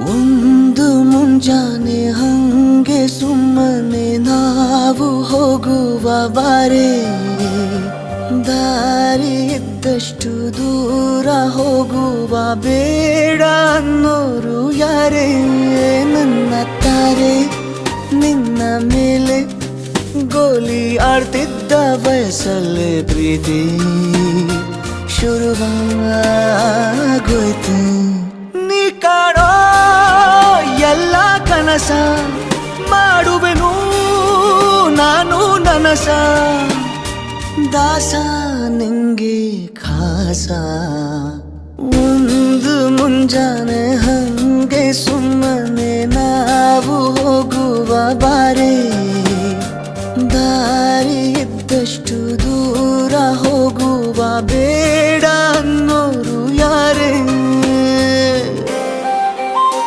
ಒಂದು ಮುಂಜಾನೆ ಹಂಗೆ ಸುಮ್ಮನೆ ನಾವು ಹೋಗುವ ಬಾರೆ. ದಾರಿ ಇದ್ದಷ್ಟು ದೂರ ಹೋಗುವ ಬೇಡ ಅನ್ನೋರು ಯಾರೇ? ನನ್ನ ತಾರೆ, ನಿನ್ನ ಮೇಲೆ ಗೋಲಿ ಆಡ್ತಿದ್ದ ಬಯಸಲ್ಲೇ ಪ್ರೀತಿ. ಶುರುವಾಗೋಯ್ತು. ನನಸ ಮಾಡುವೆನು, ನಾನು ನನಸ. ದಾಸ ನಿಂಗೆ ಖಾಸ. ಒಂದು ಮುಂಜಾನೆ ಹಂಗೆ ಸುಮ್ಮನೆ ನಾವು ಹೋಗುವ ಬಾರಿ ದಾರಿ ಇದ್ದಷ್ಟು ದೂರ ಹೋಗುವ ಬೇಡ.